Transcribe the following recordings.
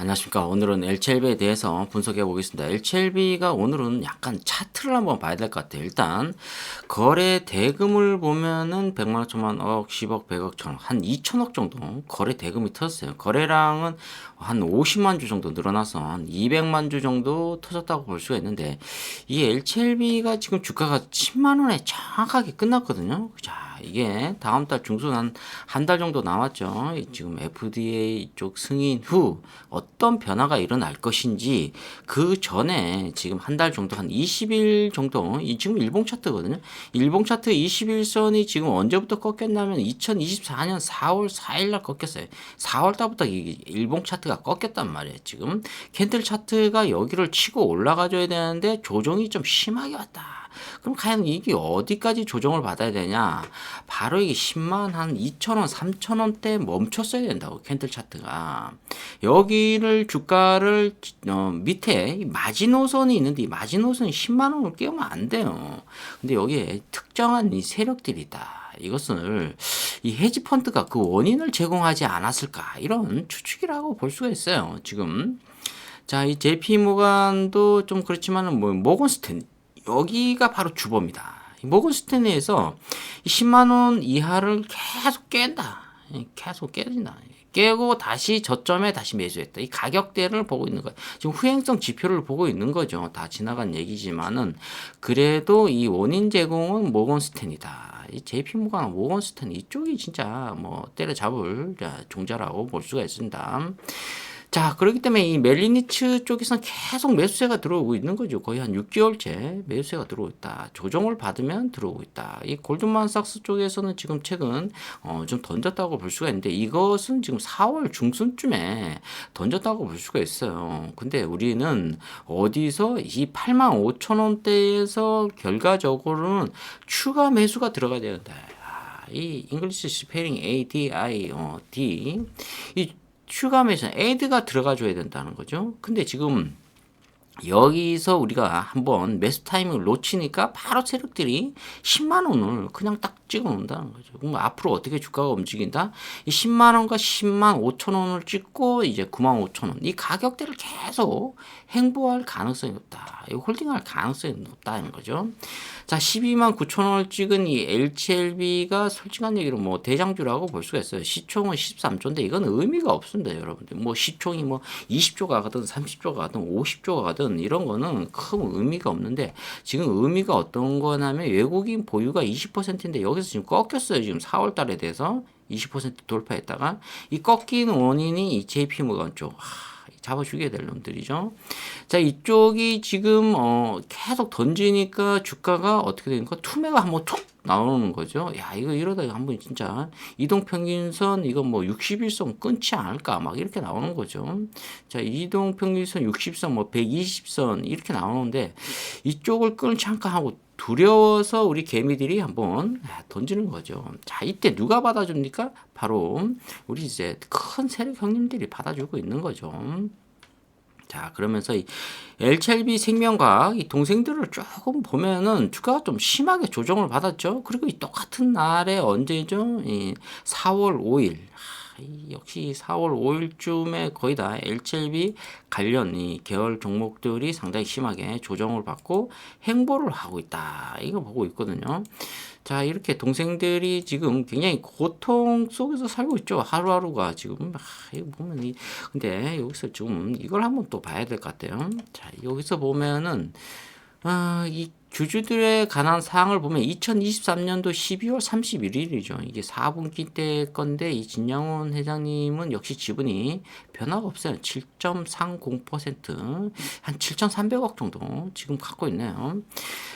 안녕하십니까. 오늘은 LCLB에 대해서 분석해 보겠습니다. LCLB가 오늘은 약간 차트를 한번 봐야 될 것 같아요. 일단 거래 대금을 보면은 100만, 5천만, 억, 10억, 100억, 1000억, 한 2천억 정도 거래 대금이 터졌어요. 거래량은 한 50만 주 정도 늘어나서 한 200만 주 정도 터졌다고 볼 수가 있는데 이 LCLB가 지금 주가가 10만 원에 정확하게 끝났거든요. 자, 이게 다음 달 중순 한 한 달 정도 남았죠. 이 지금 FDA 쪽 승인 후 변화가 일어날 것인지 그 전에 지금 한 달 정도 한 20일 정도 이 지금 일봉 차트거든요. 일봉 차트 21선이 지금 언제부터 꺾였냐면 2024년 4월 4일 날 꺾였어요. 4월 달부터 이 일봉 차트가 꺾였단 말이에요. 지금 캔들 차트가 여기를 치고 올라가줘야 되는데 조정이 좀 심하게 왔다. 그럼 과연 이게 어디까지 조정을 받아야 되냐? 바로 이게 10만 한 2천 원, 3천 원대 멈췄어야 된다고 캔들 차트가. 여기를 주가를 어, 밑에 이 마지노선이 있는데 이 마지노선이 10만 원을 깨우면 안 돼요. 근데 여기에 특정한 이 세력들이 있다. 이것을 이 헤지 펀드가 그 원인을 제공하지 않았을까 이런 추측이라고 볼 수가 있어요. 지금 자, 이 JP 모간도 좀 그렇지만은 뭐 모건 스탠 여기가 바로 주범이다. 이 모건 스탠리에서 10만 원 이하를 계속 깬다. 계속 깨진다. 깨고 다시 저점에 다시 매수했다. 이 가격대를 보고 있는 거야. 지금 후행성 지표를 보고 있는 거죠. 다 지나간 얘기지만은 그래도 이 원인 제공은 모건 스탠이다. 이 JP 모건 모건 스탠 이쪽이 진짜 뭐 때려잡을 종자라고 볼 수가 있습니다. 자, 그렇기 때문에 이 멜리니츠 쪽에서는 계속 매수세가 들어오고 있는 거죠. 거의 한 6개월째 매수세가 들어오고 있다. 조정을 받으면 들어오고 있다. 이 골드만삭스 쪽에서는 지금 최근 어, 좀 던졌다고 볼 수가 있는데 이것은 지금 4월 중순쯤에 던졌다고 볼 수가 있어요. 근데 우리는 어디서 이 8만 5천 원대에서 결과적으로는 추가 매수가 들어가야 되는데 아, 이 잉글리시 스페링 A D I 어, D 이 추가 매수 에이드가 들어가 줘야 된다는 거죠. 근데 지금 여기서 우리가 한번 매수 타이밍을 놓치니까 바로 세력들이 10만 원을 그냥 딱 찍어 놓는다는 거죠. 그럼 앞으로 어떻게 주가가 움직인다? 이 10만 원과 10만 5천 원을 찍고 이제 9만 5천 원. 이 가격대를 계속 행보할 가능성이 높다. 이 홀딩할 가능성이 높다는 거죠. 자, 12만 9천 원을 찍은 이 LCLB가 솔직한 얘기로 뭐 대장주라고 볼 수가 있어요. 시총은 13조인데 이건 의미가 없습니다, 여러분들. 뭐 시총이 뭐 20조가 가든 30조가 가든 50조가 가든 이런 거는 큰 의미가 없는데 지금 의미가 어떤 거냐면 외국인 보유가 20%인데 여기서 지금 꺾였어요. 지금 4월 달에 대해서 20% 돌파했다가 이 꺾인 원인이 이 JP 모건 쪽. 하, 잡아 죽여야 될 놈들이죠. 자, 이쪽이 지금 어 계속 던지니까 주가가 어떻게 되니까 투매가 한번 툭 나오는 거죠. 야, 이거 이러다 가 한번 진짜 이동 평균선 이거 뭐 61선 끊지 않을까 막 이렇게 나오는 거죠. 자, 이동 평균선 60선 뭐 120선 이렇게 나오는데 이쪽을 끊지 않을까 하고 두려워서 우리 개미들이 한번 던지는 거죠. 자, 이때 누가 받아줍니까? 바로 우리 이제 큰 세력 형님들이 받아주고 있는 거죠. 자, 그러면서 이 LCLB 생명과 이 동생들을 조금 보면은 주가가 좀 심하게 조정을 받았죠. 그리고 이 똑같은 날에 언제죠? 이 4월 5일. 역시 4월 5일쯤에 거의 다 LCLB 관련 이 계열 종목들이 상당히 심하게 조정을 받고 행보를 하고 있다. 이거 보고 있거든요. 자, 이렇게 동생들이 지금 굉장히 고통 속에서 살고 있죠. 하루하루가 지금. 아, 이거 보면 이, 근데 여기서 좀 이걸 한번 또 봐야 될 것 같아요. 자, 여기서 보면은, 아, 이 주주들에 관한 사항을 보면 2023년도 12월 31일이죠. 이게 4분기 때 건데 이 진영훈 회장님은 역시 지분이 변화가 없어요. 7.30%한 7,300억 정도 지금 갖고 있네요.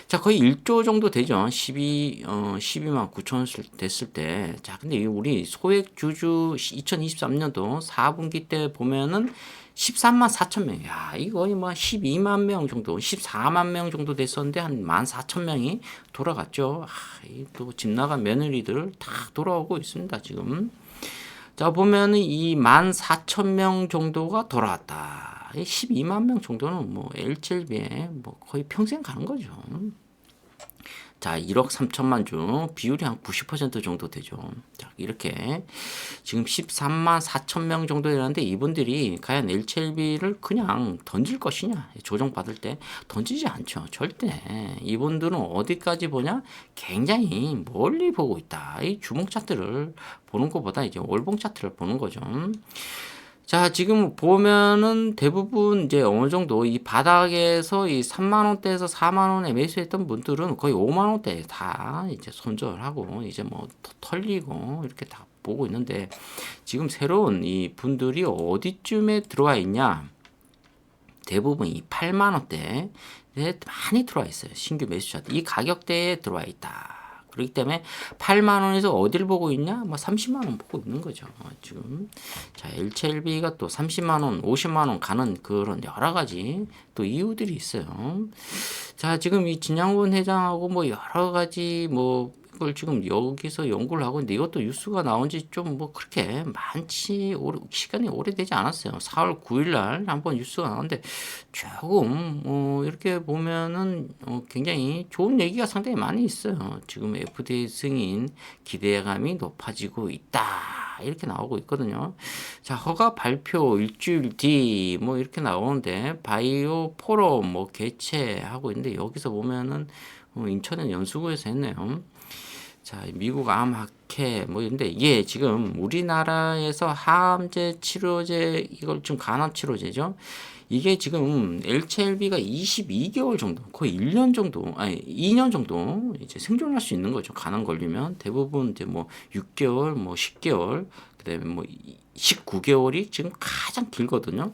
자, 거의 1조 정도 되죠. 12, 어, 12만 9천 원 됐을 때. 자, 근데 우리 소액 주주 2023년도 4분기 때 보면은 13만 4천 명. 야, 이거 뭐 12만 명 정도, 14만 명 정도 됐었는데 한 1만 4천 명이 돌아갔죠. 아, 또집 나간 며느리들 다 돌아오고 있습니다, 지금. 자, 보면은 이 1만 4천 명 정도가 돌아왔다. 12만 명 정도는 뭐 L7B에 뭐 거의 평생 가는 거죠. 자, 1억 3천만 주 비율이 한 90% 정도 되죠. 자, 이렇게 지금 13만 4천 명 정도 되는데 이분들이 과연 LCLB를 그냥 던질 것이냐 조정받을 때 던지지 않죠. 절대. 이분들은 어디까지 보냐? 굉장히 멀리 보고 있다. 이 주목 차트를 보는 것보다 이제 월봉 차트를 보는 거죠. 자, 지금 보면은 대부분 이제 어느 정도 이 바닥에서 이 3만 원대에서 4만 원에 매수했던 분들은 거의 5만 원대에 다 이제 손절하고 이제 뭐 터- 털리고 이렇게 다 보고 있는데 지금 새로운 이 분들이 어디쯤에 들어와 있냐? 대부분 이 8만 원대에 많이 들어와 있어요. 신규 매수자. 이 가격대에 들어와 있다. 그렇기 때문에 8만 원에서 어디를 보고 있냐? 뭐 30만 원 보고 있는 거죠. 지금 자, LCLB가 또 30만 원, 50만 원 가는 그런 여러 가지 또 이유들이 있어요. 자, 지금 이 진양군 회장하고 뭐 여러 가지 뭐 이걸 지금 여기서 연구를 하고 있는데 이것도 뉴스가 나온 지 좀 뭐 그렇게 많지 오래, 시간이 오래되지 않았어요. 4월 9일 날 한번 뉴스가 나왔는데 조금 어 이렇게 보면은 어 굉장히 좋은 얘기가 상당히 많이 있어요. 지금 FDA 승인 기대감이 높아지고 있다. 이렇게 나오고 있거든요. 자, 허가 발표 일주일 뒤 뭐 이렇게 나오는데 바이오 포럼 뭐 개최하고 있는데 여기서 보면은 어, 인천의 연수구에서 했네요. 자, 미국 암학회 뭐 이런데 이게 지금 우리나라에서 항암제 치료제 이걸 지금 간암 치료제죠. 이게 지금 LCLB가 22개월 정도, 거의 1년 정도, 아니 2년 정도 이제 생존할 수 있는 거죠. 간암 걸리면 대부분 이제 뭐 6개월, 뭐 10개월, 그다음에 뭐 19개월이 지금 가장 길거든요.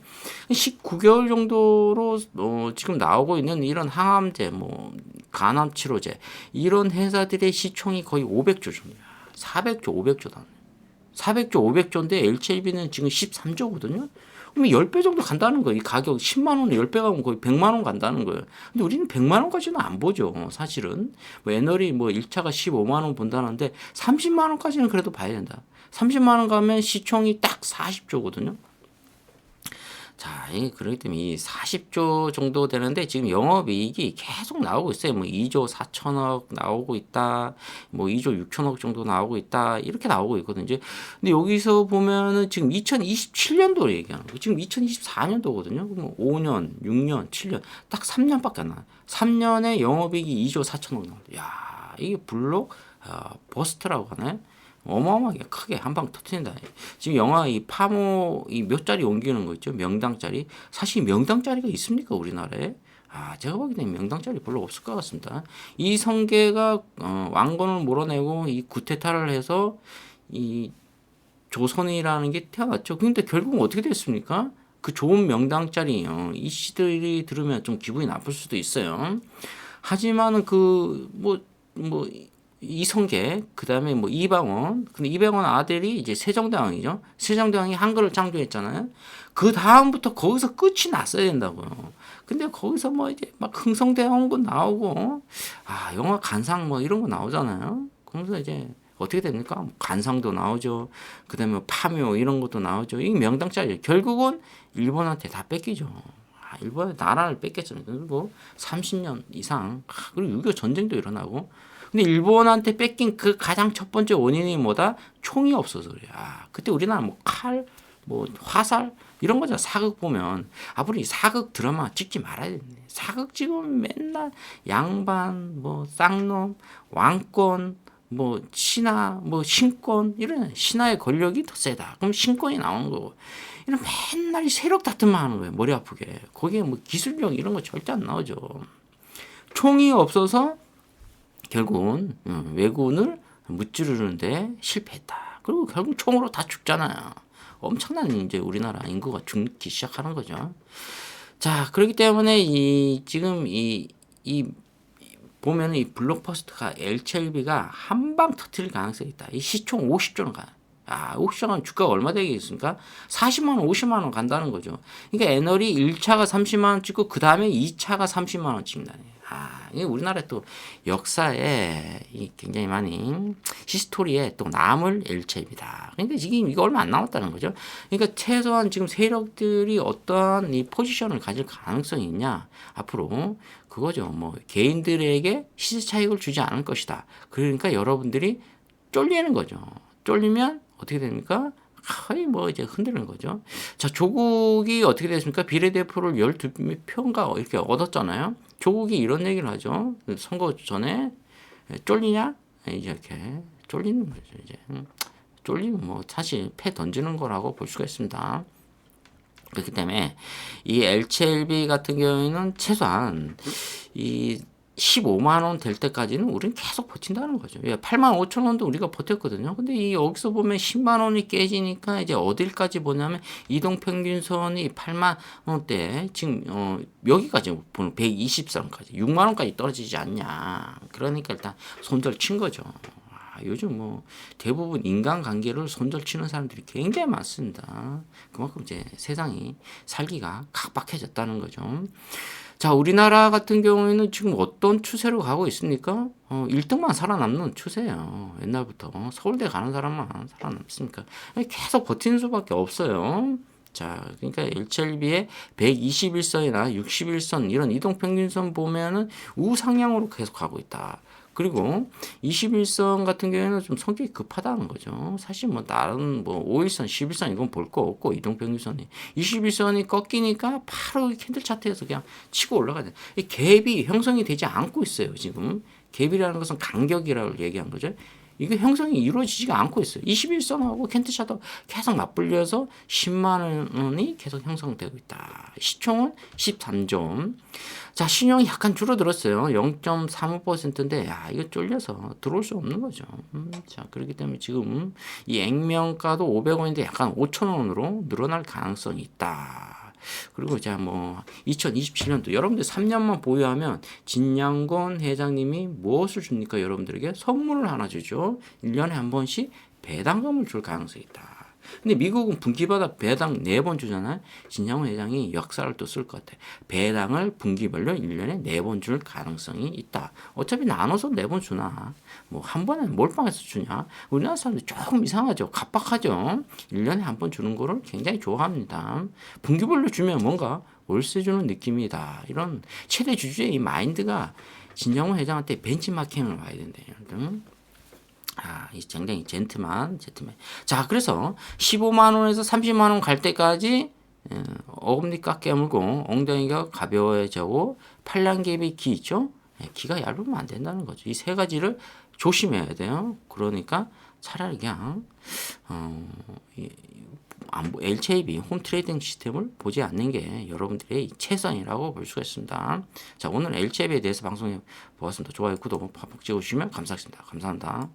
19개월 정도로 어, 지금 나오고 있는 이런 항암제, 뭐 간암 치료제 이런 회사들의 시총이 거의 500조 정도. 400조, 500조 단. 400조, 500조인데 LCLB는 지금 13조거든요. 그러면 10배 정도 간다는 거예요. 이 가격 10만 원에 10배 가면 거의 100만 원 간다는 거예요. 근데 우리는 100만 원까지는 안 보죠. 사실은. 뭐 애널이 뭐 1차가 15만 원 본다는데 30만 원까지는 그래도 봐야 된다. 30만 원 가면 시총이 딱 40조거든요. 자, 이 그렇기 때문에 이 40조 정도 되는데 지금 영업이익이 계속 나오고 있어요. 뭐 2조 4천억 나오고 있다. 뭐 2조 6천억 정도 나오고 있다. 이렇게 나오고 있거든요. 근데 여기서 보면은 지금 2027년도 얘기하는 거예요. 지금 2024년도거든요. 그럼 5년, 6년, 7년 딱 3년밖에 안 나요. 3년에 영업이익이 2조 4천억 나온다. 야, 이게 블록 아, 버스트라고 하나요? 어마어마하게 크게 한 방 터트린다. 지금 영화 이 파모 이 몇 자리 옮기는 거 있죠? 명당짜리. 사실 명당짜리가 있습니까 우리나라에? 아 제가 보기에는 명당짜리 별로 없을 것 같습니다. 이 성계가 어, 왕건을 몰아내고 이 구테타를 해서 이 조선이라는 게 태어났죠. 근데 결국은 어떻게 됐습니까? 그 좋은 명당짜리요. 이 시들이 들으면 좀 기분이 나쁠 수도 있어요. 하지만은 그뭐뭐 이성계 그 다음에 뭐 이방원 근데 이방원 아들이 이제 세종대왕이죠. 세종대왕이 한글을 창조했잖아요. 그 다음부터 거기서 끝이 났어야 된다고요. 근데 거기서 뭐 이제 막 흥성대왕군 나오고 아 영화 간상 뭐 이런 거 나오잖아요. 그러면서 이제 어떻게 됩니까? 뭐 간상도 나오죠. 그 다음에 뭐 파묘 이런 것도 나오죠. 이 명당짜리. 결국은 일본한테 다 뺏기죠. 아, 일본의 나라를 뺏겼잖아요. 그리고 30년 이상. 아, 그리고 6.25 전쟁도 일어나고 근데 일본한테 뺏긴 그 가장 첫 번째 원인이 뭐다? 총이 없어서 그래요. 아, 그때 우리나라 뭐 칼, 뭐 화살 이런 거잖아. 사극 보면 앞으로 이 사극 드라마 찍지 말아야 되네. 사극 찍으면 맨날 양반, 뭐 쌍놈, 왕권, 뭐 신하, 뭐 신권 이런 신하의 권력이 더 세다. 그럼 신권이 나오는 거고. 이런 맨날 세력 다툼만 하는 거예요. 머리 아프게. 거기에 뭐 기술력 이런 거 절대 안 나오죠. 총이 없어서 결국은 음, 왜군을 무찌르는데 실패했다. 그리고 결국 총으로 다 죽잖아요. 엄청난 이제 우리나라 인구가 죽기 시작하는 거죠. 자, 그렇기 때문에 이 지금 이 이 보면은 이 블록버스터가 LCLB가 한 방 터트릴 가능성이 있다. 이 시총 50조는 가. 아, 50조는 주가가 얼마 되겠습니까? 40만 원, 50만 원 간다는 거죠. 그러니까 애널이 1차가 30만 원 찍고 그 다음에 2차가 30만 원 찍는다네. 아, 이게 우리나라 또 역사에 이 굉장히 많이 히스토리에 또 남을 일체입니다. 그러니까 지금 이거 얼마 안 남았다는 거죠. 그러니까 최소한 지금 세력들이 어떠한 이 포지션을 가질 가능성이 있냐 앞으로 그거죠. 뭐 개인들에게 시세 차익을 주지 않을 것이다. 그러니까 여러분들이 쫄리는 거죠. 쫄리면 어떻게 됩니까? 거의 뭐 이제 흔드는 거죠. 자, 조국이 어떻게 됐습니까? 비례대표를 12표인가 이렇게 얻었잖아요. 조국이 이런 얘기를 하죠. 선거 전에 쫄리냐? 이렇게 쫄리는 거죠, 이제. 음, 쫄리면 뭐 사실 패 던지는 거라고 볼 수가 있습니다. 그렇기 때문에 이 LCLB 같은 경우에는 최소한 이 15만 원 될 때까지는 우리는 계속 버틴다는 거죠. 예, 8만 5천 원도 우리가 버텼거든요. 근데 이 여기서 보면 10만 원이 깨지니까 이제 어딜까지 보냐면 이동 평균선이 8만 원대 지금 어 여기까지 보는 120선까지 6만 원까지 떨어지지 않냐. 그러니까 일단 손절 친 거죠. 아, 요즘 뭐 대부분 인간관계를 손절치는 사람들이 굉장히 많습니다. 그만큼 이제 세상이 살기가 각박해졌다는 거죠. 자, 우리나라 같은 경우에는 지금 어떤 추세로 가고 있습니까? 어, 1등만 살아남는 추세예요. 옛날부터 서울대 가는 사람만 살아남습니까? 계속 버티는 수밖에 없어요. 자, 그러니까 일철비의 121선이나 61선 이런 이동 평균선 보면은 우상향으로 계속 가고 있다. 그리고 21선 같은 경우에는 좀 성격이 급하다는 거죠. 사실 뭐 다른 뭐 5일선, 11선 이건 볼 거 없고 이동평균선이 21선이 꺾이니까 바로 캔들 차트에서 그냥 치고 올라가야 돼. 이 갭이 형성이 되지 않고 있어요. 지금 갭이라는 것은 간격이라고 얘기한 거죠. 이게 형성이 이루어지지가 않고 있어요. 21선하고 캔트샤도 계속 맞불려서 10만 원이 계속 형성되고 있다. 시총은 13점. 자, 신용이 약간 줄어들었어요. 0.35%인데, 야, 이거 쫄려서 들어올 수 없는 거죠. 음, 자, 그렇기 때문에 지금 이 액면가도 500원인데 약간 5,000원으로 늘어날 가능성이 있다. 그리고 이제 뭐 2027년도 여러분들 3년만 보유하면 진양건 회장님이 무엇을 줍니까? 여러분들에게 선물을 하나 주죠. 1년에 한 번씩 배당금을 줄 가능성이 있다. 근데 미국은 분기마다 배당 네 번 주잖아요. 진양훈 회장이 역사를 또 쓸 것 같아. 배당을 분기별로 1년에 네 번 줄 가능성이 있다. 어차피 나눠서 네 번 주나. 뭐 한 번에 몰빵해서 주냐. 우리나라 사람들 조금 이상하죠. 갑박하죠. 1년에 한 번 주는 거를 굉장히 좋아합니다. 분기별로 주면 뭔가 월세 주는 느낌이다. 이런 최대 주주의 이 마인드가 진양훈 회장한테 벤치마킹을 와야 된대요. 아, 이 굉장히 젠틀만, 젠틀맨. 자, 그래서 15만 원에서 30만 원 갈 때까지 어, 어금니 깎 깨물고 엉덩이가 가벼워져고 팔랑개비 기 있죠? 예, 기가 얇으면 안 된다는 거죠. 이 세 가지를 조심해야 돼요. 그러니까 차라리 그냥 어, LCAB 홈 트레이딩 시스템을 보지 않는 게 여러분들의 최선이라고 볼 수가 있습니다. 자, 오늘 LCAB에 대해서 방송해 보았습니다. 좋아요, 구독, 팍팍 찍어주시면 감사하겠습니다. 감사합니다.